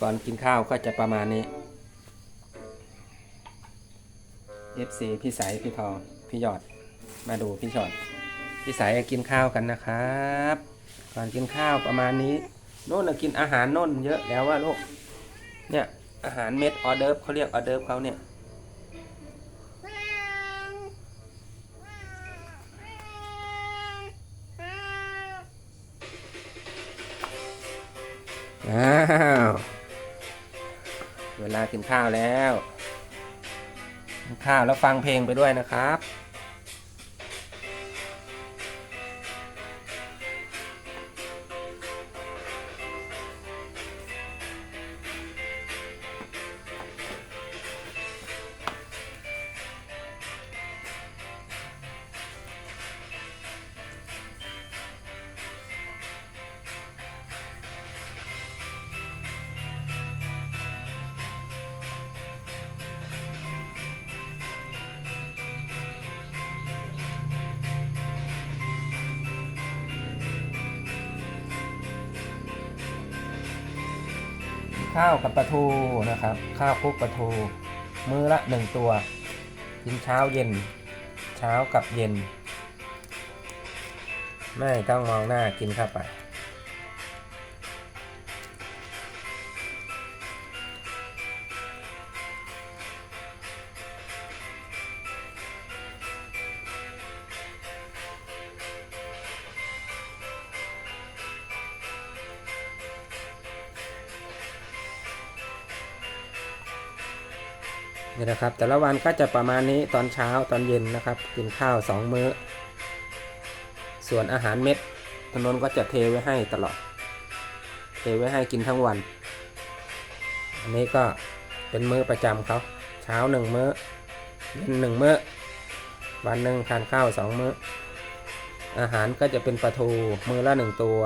ก่อนกินข้าวก็จะประมาณนี้ FC พี่สายพี่ทองพี่ยอดมาดูพี่ชอดพี่สายกินข้าวกันนะครับ ก่อนกินข้าวประมาณนี้โน่นนะกินอาหารโน่นเยอะแล้วว่าลูกเนี่ยอาหารเม็ดออเดิร์ฟเขาเรียกออเดิร์ฟเขาเนี่ยอ้าว เวลากินข้าวแล้วกินข้าวแล้วฟังเพลงไปด้วยนะครับ ข้าวกับปลาทูนะครับ ข้าวคลุกปลาทู มื้อละหนึ่งตัวกินเช้าเย็น เช้ากับเย็น ไม่ต้องมองหน้ากินเข้าไป นี่นะครับ แต่ละวันก็จะประมาณนี้ตอนเช้าตอนเย็นนะครับ กินข้าว 2 มื้อ ส่วนอาหารเม็ดถนนก็จะเทไว้ให้ตลอด เทไว้ให้กินทั้งวัน อันนี้ก็เป็นมื้อประจำเขาเช้าหนึ่งมื้อเย็นหนึ่งมื้อวันหนึ่งทานข้าวสองมื้อ อาหารก็จะเป็นปลาทู มื้อละหนึ่งตัว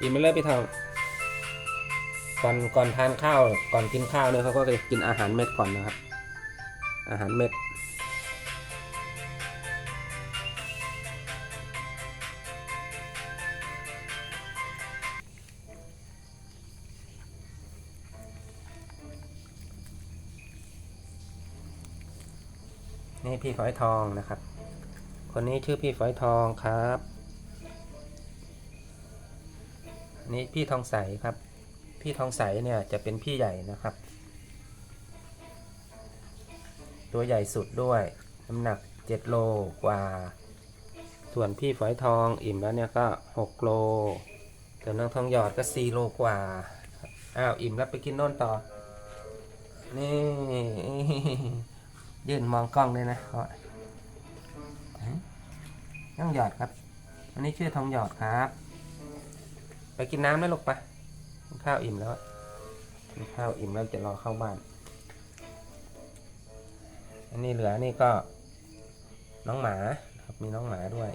อิ่มไปเลยพี่ทองก่อนก่อนทานข้าวก่อนกินข้าวเนี่ยเขาก็จะกินอาหารเม็ดก่อนนะครับ อาหารเม็ดนี่พี่ฝอยทองนะครับ คนนี้ชื่อพี่ฝอยทองครับ นี้พี่ทองใสครับ พี่ทองใสเนี่ยจะเป็นพี่ใหญ่นะครับ ตัวใหญ่สุดด้วย น้ำหนัก7โลกว่า ส่วนพี่ฝอยทองอิ่มแล้วเนี่ยก็6โลส่วนน้องทองหยอดก็4โลกว่า อ้าวอิ่มแล้วไปกินโน่นต่อ นี่ยื่นมองกล้องเลยนะเขาน้องหยอดครับอันนี้ชื่อทองหยอดครับ ไปกินน้ำได้ลูกไปกินข้าวอิ่มแล้วกินข้าวอิ่มแล้วจะรอเข้าบ้าน อันนี้เหลือนี่ก็น้องหมาครับมีน้องหมาด้วย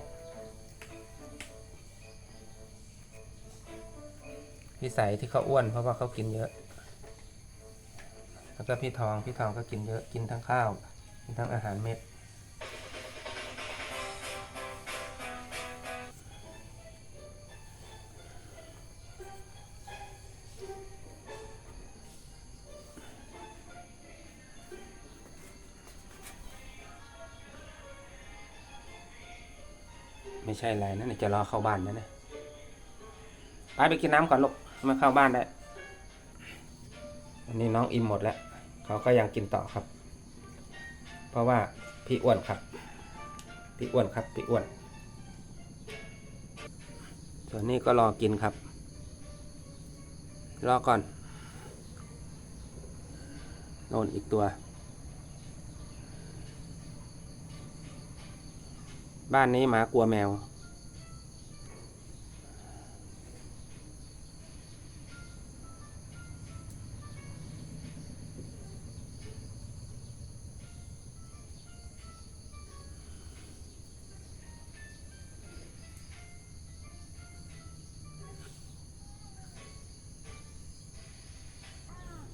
พี่ใสที่เขาอ้วนเพราะว่าเขากินเยอะ แล้วก็พี่ทองพี่ทองก็กินเยอะกินทั้งข้าวกินทั้งอาหารเม็ด ไม่ใช่อะไรนะเนี่ยจะรอเข้าบ้านนะเนี่ยไปไปกินน้ำก่อนลูกมาเข้าบ้านได้อันนี้น้องอิ่มหมดแล้ว เขาก็ยังกินต่อครับ เพราะว่าพี่อ้วนครับ พี่อ้วนครับ พี่อ้วน ส่วนนี้ก็รอกินครับ รอก่อนโน่นอีกตัว บ้านนี้หมากลัวแมว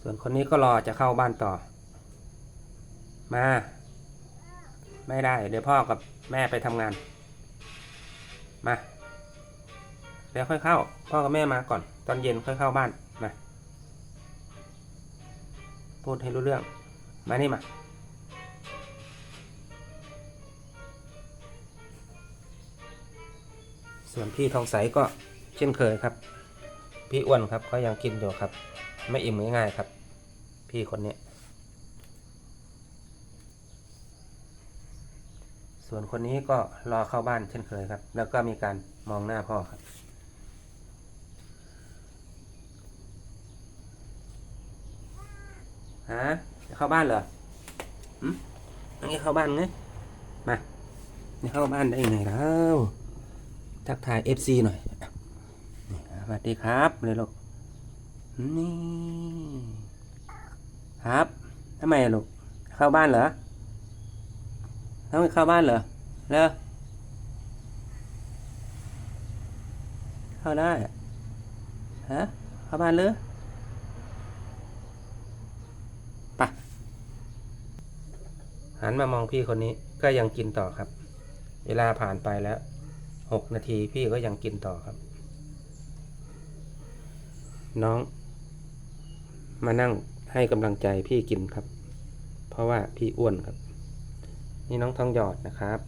ส่วนคนนี้ก็รอจะเข้าบ้านต่อ มา ไม่ได้ เดี๋ยวพ่อกับแม่ไปทำงาน มา เดี๋ยวค่อยเข้า พ่อกับแม่มาก่อน ตอนเย็นค่อยเข้าบ้าน มา พูดให้รู้เรื่อง มานี่มา ส่วนพี่ทองใสก็เช่นเคยครับ พี่อ้วนครับก็ยังกินอยู่ครับ ไม่อิ่มง่ายๆครับ พี่คนนี้ ส่วนคนนี้ก็รอเข้าบ้านเช่นเคยครับ แล้วก็มีการมองหน้าพ่อครับ ฮะจะเข้าบ้านเหรอหืมอันนี้เข้าบ้านไง มานี่เข้าบ้านได้ยังไงแล้วทักทาย FC หน่อยนี่สวัสดีครับเลยลูก นี่ ครับทำไมลูก เข้าบ้านเหรอ ต้องเข้าบ้านเหรอแล้วเข้าได้ฮะเข้าบ้านเลยไปะหันมามองพี่คนนี้ก็ยังกินต่อครับ เวลาผ่านไปแล้วหกนาทีพี่ก็ยังกินต่อครับ น้อง มานั่งให้กำลังใจพี่กินครับ เพราะว่าพี่อ้วนครับ นี่น้องทองหยอดนะครับ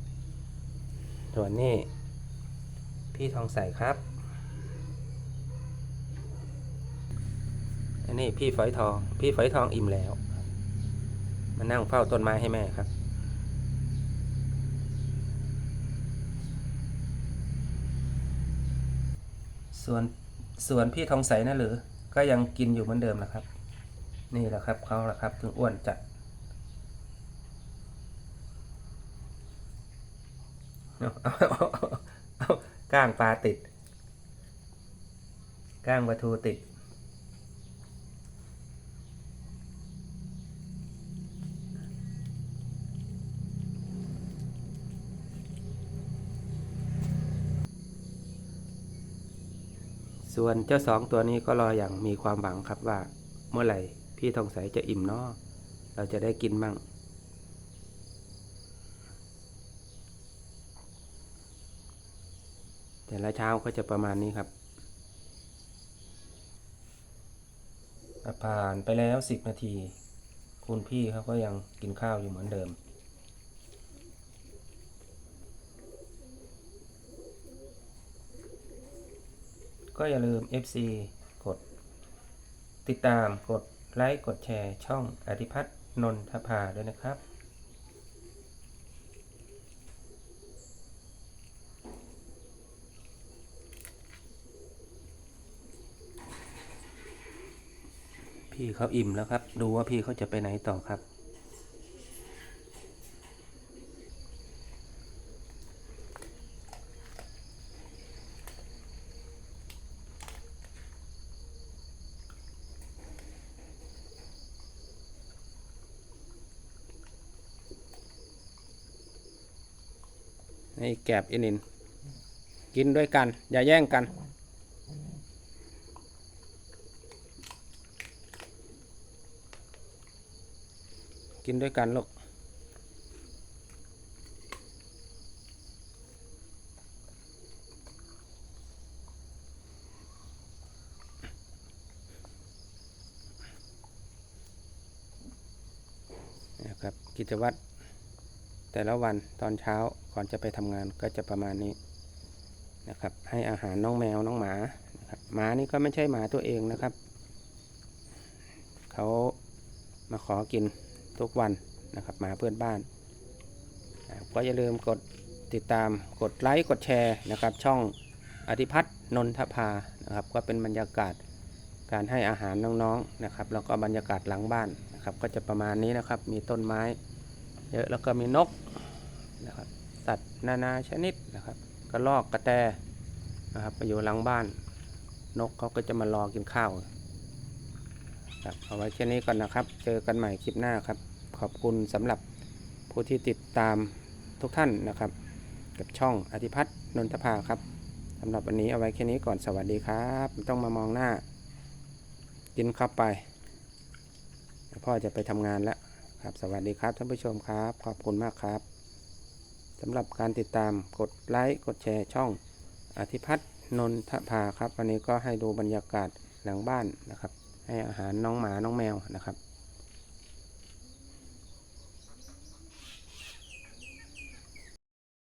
ส่วนนี่พี่ทองใสครับ อันนี้พี่ฝอยทอง พี่ฝอยทองอิ่มแล้ว มานั่งเฝ้าต้นไม้ให้แม่ครับ ส่วนส่วนพี่ทองใสนะหรือ ก็ยังกินอยู่เหมือนเดิมนะครับ นี่แหละครับเขาแหละครับถึงอ้วนจัดเอาเอาเอาเอาเอา ก้างปลาติด ก้างปลาทูติด ส่วนเจ้าสองตัวนี้ก็รออย่างมีความหวังครับว่า เมื่อไหร่พี่ทองใสจะอิ่มเนาะเราจะได้กินมั่ง แต่ละเช้าก็จะประมาณนี้ครับผ่านไปแล้วสิบนาที คุณพี่เขาก็ยังกินข้าวอยู่เหมือนเดิม ก็อย่าลืม FC กด ติดตามกดไลค์ กดแชร์ช่องอธิพัฒน์นนทภาด้วยนะครับ พี่เขาอิ่มแล้วครับ ดูว่าพี่เขาจะไปไหนต่อครับนี่แกบอินิน กินด้วยกัน อย่าแย่งกัน กินด้วยกันลูกนะครับกิจวัตรแต่ละวันตอนเช้าก่อนจะไปทำงานก็จะประมาณนี้นะครับ ให้อาหารน้องแมวน้องหมานะครับหมานี่ก็ไม่ใช่หมาตัวเองนะครับ เขามาขอกิน ทุกวันนะครับหมาเพื่อนบ้านก็อย่าลืมกดติดตามกดไลค์กดแชร์นะครับ ช่องอธิพัฒน์นนทภานะครับ ก็เป็นบรรยากาศการให้อาหารน้องๆนะครับแล้วก็บรรยากาศหลังบ้านนะครับ ก็จะประมาณนี้นะครับ มีต้นไม้เยอะแล้วก็มีนกนะครับสัตว์นานาชนิดนะครับกระรอกกระแตนะครับไปอยู่หลังบ้าน นกเขาก็จะมารอกินข้าวครับเอาไว้แค่นี้ก่อนนะครับ เจอกันใหม่คลิปหน้าครับ ขอบคุณสำหรับผู้ที่ติดตามทุกท่านนะครับ กับช่องอธิพัฒน์นนทภาครับสำหรับวันนี้เอาไว้แค่นี้ก่อนสวัสดีครับ ต้องมามองหน้า กินข้าไป พ่อจะไปทำงานแล้วครับ สวัสดีครับท่านผู้ชมครับ ขอบคุณมากครับสำหรับการติดตามกดไลค์กดแชร์ช่องอธิพัฒน์นนทภาครับ วันนี้ก็ให้ดูบรรยากาศหลังบ้านนะครับ ให้อาหารน้องหมาน้องแมวนะครับ